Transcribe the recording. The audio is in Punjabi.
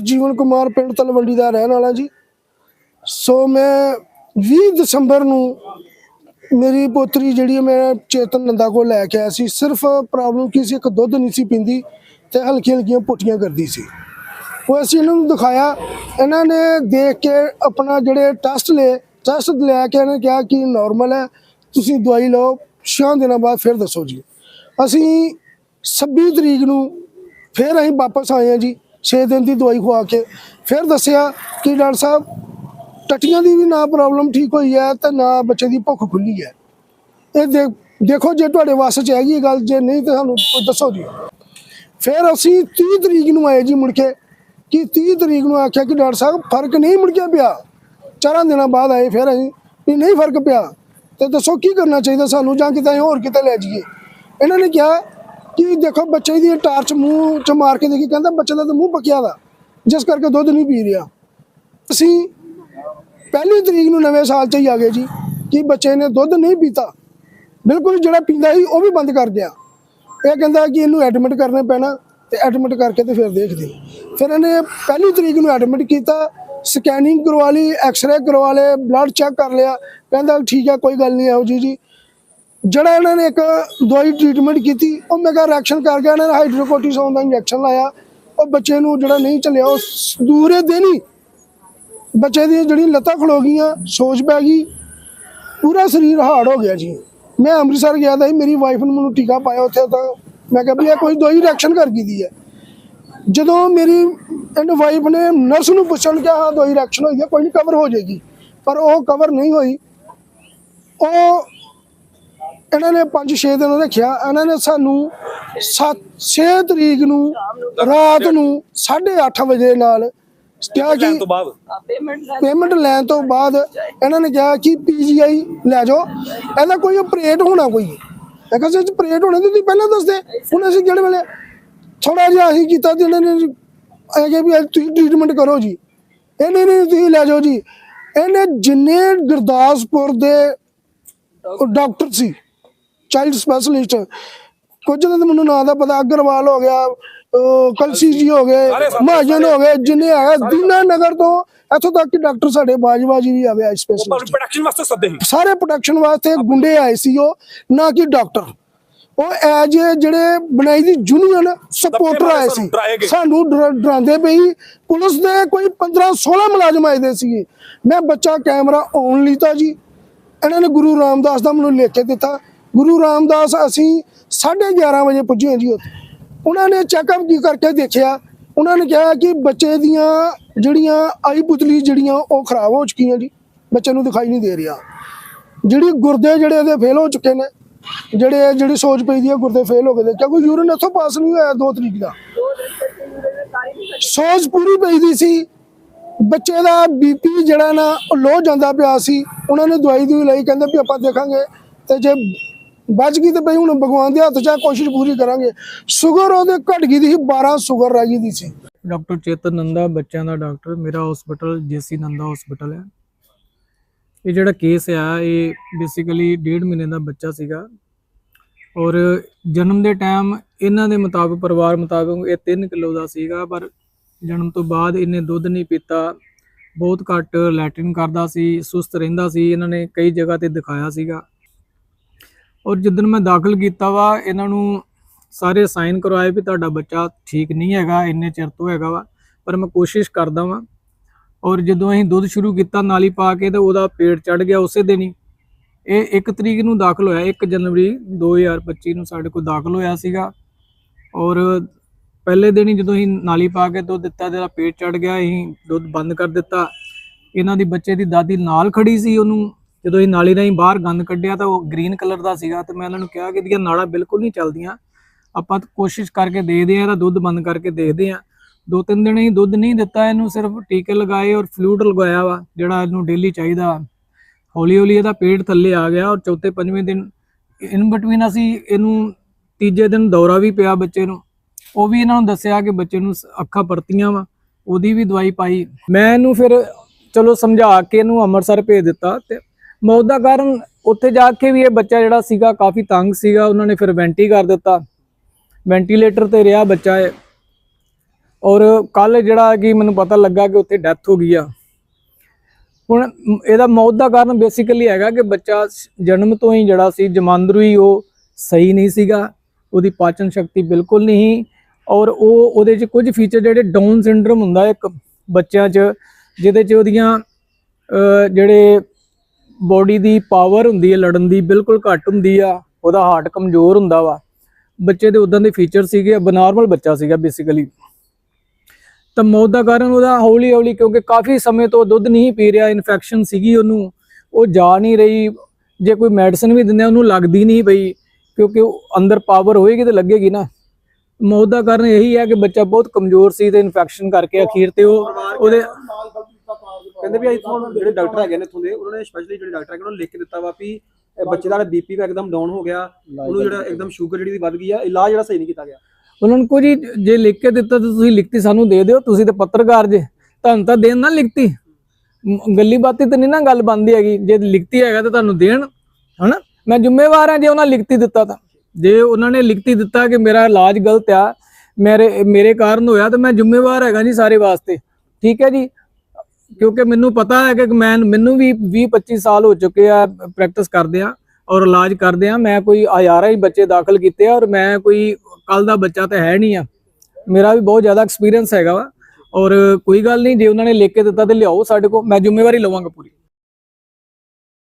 ਸਰਜੀਵਨ ਕੁਮਾਰ ਪਿੰਡ ਤਲਵੰਡੀ ਦਾ ਰਹਿਣ ਵਾਲਾ ਜੀ। ਸੋ ਮੈਂ 20 ਦਸੰਬਰ ਨੂੰ ਮੇਰੀ ਪੋਤਰੀ ਜਿਹੜੀ ਮੈਂ ਚੇਤਨ ਨੰਦਾ ਕੋਲ ਲੈ ਕੇ ਆਇਆ ਸੀ। ਸਿਰਫ ਪ੍ਰੋਬਲਮ ਕੀ ਸੀ, ਇੱਕ ਦੁੱਧ ਨਹੀਂ ਸੀ ਪੀਂਦੀ ਤੇ ਹਲਕੀ ਹਲਕੀਆਂ ਪੁੱਟੀਆਂ ਕਰਦੀ ਸੀ। ਉਹ ਅਸੀਂ ਇਹਨਾਂ ਨੂੰ ਦਿਖਾਇਆ। ਇਹਨਾਂ ਨੇ ਦੇਖ ਕੇ ਆਪਣਾ ਜਿਹੜੇ ਟੈਸਟ ਲਏ ਟੈਸਟ ਲੈ ਕੇ ਇਹਨੇ ਕਿਹਾ ਕਿ ਨਾਰਮਲ ਹੈ, ਤੁਸੀਂ ਦਵਾਈ ਲਓ ਛੇ ਦਿਨਾਂ ਬਾਅਦ ਫਿਰ ਦੱਸੋ ਜੀ। ਅਸੀਂ 26 ਤਰੀਕ ਨੂੰ ਫਿਰ ਅਸੀਂ ਵਾਪਸ ਆਏ ਹਾਂ ਜੀ। 6 ਦਿਨ ਦੀ ਦਵਾਈ ਖਵਾ ਕੇ ਫਿਰ ਦੱਸਿਆ ਕਿ ਡਾਕਟਰ ਸਾਹਿਬ, ਟੱਟੀਆਂ ਦੀ ਵੀ ਨਾ ਪ੍ਰੋਬਲਮ ਠੀਕ ਹੋਈ ਹੈ ਤੇ ਨਾ ਬੱਚੇ ਦੀ ਭੁੱਖ ਖੁੱਲੀ ਹੈ। ਇਹ ਦੇ- ਦੇਖੋ ਜੇ ਤੁਹਾਡੇ ਵੱਸ ਚ ਹੈਗੀ ਇਹ ਗੱਲ, ਜੇ ਨਹੀਂ ਤਾਂ ਸਾਨੂੰ ਦੱਸੋ ਜੀ। ਫਿਰ ਅਸੀਂ 30 ਤਰੀਕ ਨੂੰ ਆਏ ਜੀ ਮੁੜ ਕੇ, ਕਿ 30 ਤਰੀਕ ਨੂੰ ਆਖਿਆ ਕਿ ਡਾਕਟਰ ਸਾਹਿਬ, ਫ਼ਰਕ ਨਹੀਂ ਮੁੜ ਕੇ ਪਿਆ। ਚਾਰਾਂ ਦਿਨਾਂ ਬਾਅਦ ਆਏ ਫਿਰ ਅਸੀਂ, ਵੀ ਨਹੀਂ ਫ਼ਰਕ ਪਿਆ। ਤੇ ਦੱਸੋ ਕੀ ਕਰਨਾ ਚਾਹੀਦਾ ਸਾਨੂੰ, ਜਾਂ ਕਿਤੇ ਅਸੀਂ ਹੋਰ ਕਿਤੇ ਲੈ ਜਾਈਏ। ਇਹਨਾਂ ਨੇ ਕਿਹਾ ਕਿ ਦੇਖੋ ਬੱਚੇ ਦੀ ਟਾਰਚ ਮੂੰਹ ਚ ਮਾਰ ਕੇ ਦੇਖੀ, ਕਹਿੰਦਾ ਬੱਚੇ ਦਾ ਤਾਂ ਮੂੰਹ ਪੱਕਿਆ ਦਾ, ਜਿਸ ਕਰਕੇ ਦੁੱਧ ਨਹੀਂ ਪੀ ਰਿਹਾ। ਅਸੀਂ ਪਹਿਲੀ ਤਰੀਕ ਨੂੰ ਨਵੇਂ ਸਾਲ 'ਚ ਹੀ ਆ ਗਏ ਜੀ, ਕਿ ਬੱਚੇ ਨੇ ਦੁੱਧ ਨਹੀਂ ਪੀਤਾ। ਬਿਲਕੁਲ ਜਿਹੜਾ ਪੀਂਦਾ ਸੀ, ਉਹ ਵੀ ਬੰਦ ਕਰ ਦਿਆ। ਇਹ ਕਹਿੰਦਾ ਕਿ ਇਹਨੂੰ ਐਡਮਿਟ ਕਰਨਾ ਪੈਣਾ, ਤੇ ਐਡਮਿਟ ਕਰਕੇ ਤੇ ਫਿਰ ਦੇਖਦੇ ਫਿਰ ਇਹਨੇ ਪਹਿਲੀ ਤਰੀਕ ਨੂੰ ਐਡਮਿਟ ਕੀਤਾ ਸਕੈਨਿੰਗ ਕਰਵਾ ਲਈ ਐਕਸ-ਰੇ ਕਰਵਾ ਲਏ ਬਲੱਡ ਚੈੱਕ ਕਰ ਲਿਆ। ਕਹਿੰਦਾ ਠੀਕ ਹੈ ਕੋਈ ਗੱਲ ਨਹੀਂ ਆਓ ਜੀ ਜੀ। ਜਿਹੜਾ ਇਹਨਾਂ ਨੇ ਇੱਕ ਦਵਾਈ ਟ੍ਰੀਟਮੈਂਟ ਕੀਤੀ, ਉਹ ਮੈਗਾ ਰਿਐਕਸ਼ਨ ਕਰ ਗਿਆ, ਇਹਨਾਂ ਨੇ ਹਾਈਡਰੋਕੋਰਟਿਸੋਨ ਦਾ ਇੰਜੈਕਸ਼ਨ ਲਾਇਆ। ਉਹ ਬੱਚੇ ਨੂੰ ਜਿਹੜਾ ਨਹੀਂ ਚੱਲਿਆ, ਉਹ ਦੂਰੇ ਦਿਨ ਹੀ ਬੱਚੇ ਦੀਆਂ ਜਿਹੜੀ ਲੱਤਾਂ ਖਲੋ ਗਈਆਂ, ਸੋਜ ਪੈ ਗਈ, ਪੂਰਾ ਸਰੀਰ ਹਾਰਡ ਹੋ ਗਿਆ ਜੀ। ਮੈਂ ਅੰਮ੍ਰਿਤਸਰ ਗਿਆ ਤਾਂ ਸੀ ਮੇਰੀ ਵਾਈਫ ਨੂੰ ਮੈਨੂੰ ਟੀਕਾ ਪਾਇਆ ਉੱਥੇ ਤਾਂ। ਮੈਂ ਕਿਹਾ ਵੀ ਇਹ ਕੋਈ ਦਵਾਈ ਰਿਐਕਸ਼ਨ ਕਰ ਗਈ ਦੀ ਹੈ। ਜਦੋਂ ਮੇਰੀ ਐਂਡ ਵਾਈਫ ਨੇ ਨਰਸ ਨੂੰ ਪੁੱਛਣ ਕਿ ਹਾਂ ਦੋਈ ਰਿਐਕਸ਼ਨ ਹੋਈ ਹੈ, ਕੋਈ ਨਹੀਂ ਕਵਰ ਹੋ ਜਾਏਗੀ। ਪਰ ਉਹ ਕਵਰ ਨਹੀਂ ਹੋਈ। ਉਹ ਇਹਨਾਂ ਨੇ 5-6 ਦਿਨ ਰੱਖਿਆ ਇਹਨਾਂ ਨੇ ਸਾਨੂੰ 7-6 ਤਰੀਕ ਨੂੰ ਰਾਤ ਨੂੰ 8:30 ਵਜੇ ਨਾਲ ਕਿਹਾ ਕਿ ਪੇਮੈਂਟ ਲੈਣ ਤੋਂ ਬਾਅਦ ਇਹਨਾਂ ਨੇ ਕਿਹਾ ਕਿ ਪੀਜੀਆਈ ਲੈ ਜਾਓ। ਇਹਦਾ ਕੋਈ ਆਪਰੇਟ ਹੋਣਾ ਕੋਈ? ਮੈਂ ਕਿਹਾ ਸੀ ਆਪਰੇਟ ਹੋਣਾ ਤੇ ਤੁਸੀਂ ਪਹਿਲਾਂ ਦੱਸਦੇ। ਹੁਣ ਅਸੀਂ ਜਿਹੜੇ ਵੇਲੇ? ਥੋੜਾ ਜਿਹਾ ਅਸੀਂ ਕੀਤਾ ਤੇ ਇਹਨਾਂ ਨੇ ਇਹ ਵੀ ਤੁਸੀਂ ਟ੍ਰੀਟਮੈਂਟ ਕਰੋ ਜੀ। ਇਹ ਨਹੀਂ ਨਹੀਂ ਤੁਸੀਂ ਲੈ ਜਾਓ ਜੀ। ਇਹਨੇ ਜਿੰਨੇ ਗੁਰਦਾਸਪੁਰ ਦੇ ਡਾਕਟਰ ਸੀ ਚਾਈਲਡ ਸਪੈਸ਼ਲਿਸਟ ਕੁਝ ਤਾਂ ਮੈਨੂੰ ਨਾਂ ਦਾ ਪਤਾ ਅਗਰਵਾਲ ਹੋ ਗਿਆ ਕਲਸੀ ਜੀ ਹੋ ਗਏ ਮਹਾਜਨ ਹੋ ਗਏ ਜਿੰਨੇ ਹੈਗਾ ਦੀਨਾ ਨਗਰ ਤੋਂ ਇੱਥੋਂ ਤੱਕ ਕਿ ਡਾਕਟਰ ਸਾਡੇ ਬਾਜਵਾਜੀ ਵੀ ਆਵੇ ਸਪੈਸ਼ਲਿਸਟ ਪ੍ਰੋਡਕਸ਼ਨ ਵਾਸਤੇ ਸੱਦੇ ਸੀ। ਸਾਰੇ ਪ੍ਰੋਟੈਕਸ਼ਨ ਵਾਸਤੇ ਗੁੰਡੇ ਆਏ ਸੀ ਉਹ ਨਾ ਕਿ ਡਾਕਟਰ ਉਹ ਐਜ ਜਿਹੜੇ ਬਣਾਈ ਦੀ ਯੂਨੀਅਨ ਸਪੋਰਟਰ ਆਏ ਸੀ। ਸਾਨੂੰ ਡਰਾ- ਡਰਾਉਂਦੇ ਪਈ ਪੁਲਿਸ ਦੇ ਕੋਈ 15 16 ਮੁਲਾਜ਼ਮ ਆਏ ਦੇ ਸੀਗੇ। ਮੈਂ ਬੱਚਾ ਕੈਮਰਾ ਔਨ ਲੀਤਾ ਜੀ। ਇਹਨਾਂ ਨੇ ਗੁਰੂ ਰਾਮਦਾਸ ਦਾ ਮੈਨੂੰ ਲਿਖ ਕੇ ਦਿੱਤਾ। ਗੁਰੂ ਰਾਮਦਾਸ ਅਸੀਂ 11:30 ਵਜੇ ਪੁੱਜੇ ਜੀ ਉੱਥੇ। ਉਹਨਾਂ ਨੇ ਚੈੱਕਅਪ ਕੀ ਕਰਕੇ ਦੇਖਿਆ। ਉਹਨਾਂ ਨੇ ਕਿਹਾ ਕਿ ਬੱਚੇ ਦੀਆਂ ਜਿਹੜੀਆਂ ਆਈ ਪੁਤਲੀ ਜਿਹੜੀਆਂ ਉਹ ਖਰਾਬ ਹੋ ਚੁੱਕੀਆਂ ਜੀ। ਬੱਚੇ ਨੂੰ ਦਿਖਾਈ ਨਹੀਂ ਦੇ ਰਿਹਾ। ਜਿਹੜੀ ਗੁਰਦੇ ਜਿਹੜੇ ਇਹਦੇ ਫੇਲ ਹੋ ਚੁੱਕੇ ਨੇ, ਜਿਹੜੇ ਜਿਹੜੀ ਸੋਚ ਪਈ ਦੀ ਹੈ ਗੁਰਦੇ ਫੇਲ ਹੋ ਗਏ ਨੇ। ਕਿਉਂਕਿ ਯੂਰਨ ਇੱਥੋਂ ਪਾਸ ਨਹੀਂ ਹੋਇਆ ਦੋ ਤਰੀਕ ਦਾ। ਸੋਚ ਪੂਰੀ ਪਈ ਦੀ ਸੀ। ਬੱਚੇ ਦਾ ਬੀਪੀ ਜਿਹੜਾ ਨਾ ਉਹ ਲੋ ਜਾਂਦਾ ਪਿਆ ਸੀ। ਉਹਨਾਂ ਨੇ ਦਵਾਈ ਦੂਈ ਲਈ, ਕਹਿੰਦੇ ਵੀ ਆਪਾਂ ਦੇਖਾਂਗੇ। ਤੇ ਜੇ ਬਚ ਗਈ ਤੇ ਬਈ ਹੁਣ ਭਗਵਾਨ ਦੇ ਹੱਥ 'ਚ ਆ, ਕੋਸ਼ਿਸ਼ ਪੂਰੀ ਕਰਾਂਗੇ। ਸ਼ੂਗਰ ਉਹਦੇ ਘਟ ਗਈ ਦੀ ਸੀ 12 ਸ਼ੂਗਰ ਰਹਿ ਗਈ ਦੀ ਸੀ। ਡਾਕਟਰ ਚੇਤਨ ਨੰਦਾ ਬੱਚਿਆਂ ਦਾ ਡਾਕਟਰ ਮੇਰਾ ਹਸਪੀਟਲ ਜੇਸੀ ਨੰਦਾ ਹਸਪੀਟਲ ਹੈ। ਇਹ ਜਿਹੜਾ ਕੇਸ ਆ ਇਹ ਬੇਸਿਕਲੀ ਡੇਢ ਮਹੀਨੇ ਦਾ ਬੱਚਾ ਸੀਗਾ। ਔਰ ਜਨਮ ਦੇ ਟਾਈਮ ਇਹਨਾਂ ਦੇ ਮੁਤਾਬਕ ਪਰਿਵਾਰ ਮੁਤਾਬਕ ਇਹ 3 ਕਿਲੋ ਦਾ ਸੀਗਾ ਪਰ ਜਨਮ ਤੋਂ ਬਾਅਦ ਇਹਨੇ ਦੁੱਧ ਨਹੀਂ ਪੀਤਾ। ਬਹੁਤ ਘੱਟ ਲੈਟਰਿਨ ਕਰਦਾ ਸੀ ਸੁਸਤ ਰਹਿੰਦਾ ਸੀ। ਇਹਨਾਂ ਨੇ ਕਈ ਜਗ੍ਹਾ ਤੇ ਦਿਖਾਇਆ ਸੀਗਾ। ਔਰ ਜਿੱਦਣ ਮੈਂ ਦਾਖਲ ਕੀਤਾ ਵਾ, ਇਹਨਾਂ ਨੂੰ ਸਾਰੇ ਸਾਈਨ ਕਰਵਾਏ ਵੀ ਤੁਹਾਡਾ ਬੱਚਾ ਠੀਕ ਨਹੀਂ ਹੈਗਾ, ਇੰਨੇ ਚਿਰ ਤੋਂ ਹੈਗਾ ਵਾ, ਪਰ ਮੈਂ ਕੋਸ਼ਿਸ਼ ਕਰਦਾ ਵਾਂ। ਔਰ ਜਦੋਂ ਅਸੀਂ ਦੁੱਧ ਸ਼ੁਰੂ ਕੀਤਾ, ਨਾਲੀ ਪਾ ਕੇ ਤੇ ਉਹਦਾ ਪੇਟ ਚੜ ਗਿਆ ਉਸੇ ਦਿਨ। ਹੀ ਇਹ 1 ਤਰੀਕ ਨੂੰ ਦਾਖਲ ਹੋਇਆ 1 ਜਨਵਰੀ 2025 ਨੂੰ ਸਾਡੇ ਕੋਲ ਦਾਖਲ ਹੋਇਆ ਸੀਗਾ। ਔਰ ਪਹਿਲੇ ਦਿਨ ਹੀ ਜਦੋਂ ਅਸੀਂ ਨਾਲੀ ਪਾ ਕੇ ਦੁੱਧ ਦਿੱਤਾ ਜਿਹੜਾ ਪੇਟ ਚੜ ਗਿਆ, ਅਸੀਂ ਦੁੱਧ ਬੰਦ ਕਰ ਦਿੱਤਾ। ਇਹਨਾਂ ਦੀ ਬੱਚੇ ਦੀ ਦਾਦੀ ਨਾਲ ਖੜੀ ਸੀ ਉਹਨੂੰ। ਜਦੋਂ ਇਹ ਨਾਲੀ ਰਾਹੀਂ ਬਾਹਰ ਗੰਦ ਕੱਢਿਆ ਤਾਂ ਉਹ ਗ੍ਰੀਨ ਕਲਰ ਦਾ ਸੀਗਾ ਤੇ ਮੈਂ ਉਹਨਾਂ ਨੂੰ ਕਿਹਾ ਕਿ ਇਹਦੀਆਂ ਨਾਲਾਂ ਬਿਲਕੁਲ ਨਹੀਂ ਚੱਲਦੀਆਂ। ਆਪਾਂ ਕੋਸ਼ਿਸ਼ ਕਰਕੇ ਦੇਖਦੇ ਆ ਇਹਦਾ ਦੁੱਧ ਬੰਦ ਕਰਕੇ ਦੇਖਦੇ ਆ ਦੋ ਤਿੰਨ ਦਿਨ ਹੀ ਦੁੱਧ ਨਹੀਂ ਦਿੱਤਾ, ਇਹਨੂੰ ਸਿਰਫ ਟੀਕੇ ਲਗਾਏ ਔਰ ਫਲੂਇਡ ਲਗਾਇਆ ਵਾ, ਜਿਹੜਾ ਇਹਨੂੰ ਡੇਲੀ ਚਾਹੀਦਾ। ਹੌਲੀ ਹੌਲੀ ਇਹਦਾ ਪੇਟ ਥੱਲੇ ਆ ਗਿਆ ਔਰ ਚੌਥੇ ਪੰਜਵੇਂ ਦਿਨ ਇਨ ਬਿਟਵੀਨ ਅਸੀਂ ਇਹਨੂੰ ਤੀਜੇ ਦਿਨ ਦੌਰਾ ਵੀ ਪਿਆ ਬੱਚੇ ਨੂੰ। ਉਹ ਵੀ ਇਹਨਾਂ ਨੂੰ ਦੱਸਿਆ ਕਿ ਬੱਚੇ ਨੂੰ ਸ- ਅੱਖਾਂ ਪਰਤੀਆਂ ਵਾ, ਉਹਦੀ ਵੀ ਦਵਾਈ ਪਾਈ। ਮੈਂ ਇਹਨੂੰ ਫਿਰ ਚਲੋ ਸਮਝਾ ਕੇ ਇਹਨੂੰ ਅੰਮ੍ਰਿਤਸਰ ਭੇਜ ਦਿੱਤਾ ਤੇ ਮੌਤ ਦਾ ਕਾਰਨ ਉੱਥੇ ਜਾ ਕੇ ਵੀ ਇਹ ਬੱਚਾ ਜਿਹੜਾ ਸੀਗਾ ਕਾਫੀ ਤੰਗ ਸੀਗਾ, ਉਹਨਾਂ ਨੇ ਫਿਰ ਵੈਂਟੀ ਕਰ ਦਿੱਤਾ। ਵੈਂਟੀਲੇਟਰ ਤੇ ਰਿਹਾ ਬੱਚਾ ਇਹ। ਔਰ ਕੱਲ ਜਿਹੜਾ ਕਿ ਮੈਨੂੰ ਪਤਾ ਲੱਗਾ ਕਿ ਉੱਥੇ ਡੈਥ ਹੋ ਗਈ ਆ। ਹੁਣ ਇਹਦਾ ਮੌਤ ਦਾ ਕਾਰਨ ਬੇਸਿਕਲੀ ਹੈਗਾ ਕਿ ਬੱਚਾ ਜਨਮ ਤੋਂ ਹੀ ਜਿਹੜਾ ਸੀ, ਜਮਾਂਦਰੂ ਹੀ ਉਹ ਸਹੀ ਨਹੀਂ ਸੀਗਾ। ਉਹਦੀ ਪਾਚਨ ਸ਼ਕਤੀ ਬਿਲਕੁਲ ਨਹੀਂ ਔਰ ਉਹ ਉਹਦੇ 'ਚ ਕੁਝ ਫੀਚਰ ਜਿਹੜੇ ਡਾਊਨ ਸਿੰਡਰਮ ਹੁੰਦਾ ਇੱਕ ਬੱਚਿਆਂ 'ਚ, ਜਿਹਦੇ 'ਚ ਉਹਦੀਆਂ ਜਿਹੜੇ ਬੋਡੀ ਦੀ ਪਾਵਰ ਹੁੰਦੀ ਹੈ, ਲੜਨ ਦੀ ਬਿਲਕੁਲ ਘੱਟ ਹੁੰਦੀ ਆ, ਉਹਦਾ ਹਾਰਟ ਕਮਜ਼ੋਰ ਹੁੰਦਾ ਵਾ। ਬੱਚੇ ਦੇ ਉਦਾਂ ਦੇ ਫੀਚਰ ਸੀਗੇ ਬਨਾਰਮਲ ਬੱਚਾ ਸੀਗਾ ਬੇਸਿਕਲੀ ਤਾਂ ਮੌਤ ਦਾ ਕਾਰਨ ਉਹਦਾ ਹੌਲੀ ਹੌਲੀ ਕਿਉਂਕਿ ਕਾਫੀ ਸਮੇਂ ਤੋਂ ਦੁੱਧ ਨਹੀਂ ਪੀ ਰਿਹਾ ਇਨਫੈਕਸ਼ਨ ਸੀਗੀ ਉਹਨੂੰ, ਉਹ ਜਾ ਨਹੀਂ ਰਹੀ। ਜੇ ਕੋਈ ਮੈਡੀਸਨ ਵੀ ਦਿੰਦੇ ਉਹਨੂੰ ਲੱਗਦੀ ਨਹੀਂ ਪਈ, ਕਿਉਂਕਿ ਅੰਦਰ ਪਾਵਰ ਹੋਏਗੀ ਤੇ ਲੱਗੇਗੀ ਨਾ। ਮੌਤ ਦਾ ਕਾਰਨ ਇਹੀ ਹੈ ਕਿ ਬੱਚਾ ਬਹੁਤ ਕਮਜ਼ੋਰ ਸੀ ਤੇ ਇਨਫੈਕਸ਼ਨ ਕਰਕੇ ਅਖੀਰ ਤੇ ਉਹ ਉਹਦੇ ਕਹਿੰਦੇ ਵੀ ਇੱਥੋਂ ਜਿਹੜੇ ਡਾਕਟਰ ਹੈਗੇ ਨੇ ਇੱਥੋਂ ਦੇ ਉਹਨਾਂ ਨੇ ਸਪੈਸ਼ਲੀ ਜਿਹੜੇ ਡਾਕਟਰ ਹੈਗੇ ਉਹਨਾਂ ਨੇ ਲਿਖ ਕੇ ਦਿੱਤਾ ਵਾ ਵੀ ਬੱਚੇ ਦਾ ਬੀਪੀ ਵੀ ਇੱਕਦਮ ਡਾਊਨ ਹੋ ਗਿਆ ਉਹਨੂੰ ਜਿਹੜਾ ਇੱਕਦਮ ਸ਼ੂਗਰ ਜਿਹੜੀ ਦੀ ਵੱਧ ਗਈ ਆ ਇਲਾਜ ਜਿਹੜਾ ਸਹੀ ਨਹੀਂ ਕੀਤਾ ਗਿਆ। ਉਹਨਾਂ ਨੂੰ ਕੋਈ ਜੇ ਲਿਖ ਕੇ ਦਿੱਤਾ ਤਾਂ ਤੁਸੀਂ ਲਿਖਤੀ ਸਾਨੂੰ ਦੇ ਦਿਓ ਤੁਸੀਂ ਤਾਂ ਪੱਤਰਕਾਰ ਜੇ ਤੁਹਾਨੂੰ ਤਾਂ ਦੇਣ ਨਾ ਲਿਖਤੀ। ਗੱਲੀ ਬਾਤੀ ਤਾਂ ਨਹੀਂ ਨਾ ਗੱਲ ਬੰਦੀ ਹੈਗੀ ਜੇ ਲਿਖਤੀ ਹੈਗਾ ਤਾਂ ਤੁਹਾਨੂੰ ਦੇਣ ਹਨਾ? ਮੈਂ ਜ਼ਿੰਮੇਵਾਰ ਹਾਂ ਜੇ ਉਹਨਾਂ ਲਿਖਤੀ ਦਿੱਤਾ ਤਾਂ। ਜੇ ਉਹਨਾਂ ਨੇ ਲਿਖਤੀ ਦਿੱਤਾ ਕਿ ਮੇਰਾ ਇਲਾਜ ਗਲਤ ਆ ਮੇਰੇ ਮੇਰੇ ਕਾਰਨ ਹੋਇਆ ਤਾਂ ਮੈਂ ਜ਼ਿੰਮੇਵਾਰ ਹੈਗਾ ਜੀ ਸਾਰੇ ਵਾਸਤੇ। ਠੀਕ ਹੈ ਜੀ? ਕਿਉਂਕਿ ਮੈਨੂੰ ਪਤਾ ਹੈ ਕਿ ਮੈਂ, ਮੈਨੂੰ ਵੀ 20 25 ਸਾਲ ਹੋ ਚੁੱਕੇ ਆ ਪ੍ਰੈਕਟਿਸ ਕਰਦੇ ਆ ਔਰ ਇਲਾਜ ਕਰਦੇ ਆ। ਮੈਂ ਕੋਈ ਹਜ਼ਾਰਾਂ ਹੀ ਬੱਚੇ ਦਾਖਲ ਕੀਤੇ ਆ ਔਰ ਮੈਂ ਕੋਈ ਕੱਲ ਦਾ ਬੱਚਾ ਤਾਂ ਹੈ ਨਹੀਂ ਆ। ਮੇਰਾ ਵੀ ਬਹੁਤ ਜ਼ਿਆਦਾ ਐਕਸਪੀਰੀਅੰਸ ਹੈਗਾ ਵਾ। ਔਰ ਕੋਈ ਗੱਲ ਨਹੀਂ, ਜੇ ਉਹਨਾਂ ਨੇ ਲਿਖ ਕੇ ਦਿੱਤਾ ਤੇ ਲਿਆਓ ਸਾਡੇ ਕੋਲ, ਮੈਂ ਜ਼ਿੰਮੇਵਾਰੀ ਲਵਾਂਗਾ ਪੂਰੀ।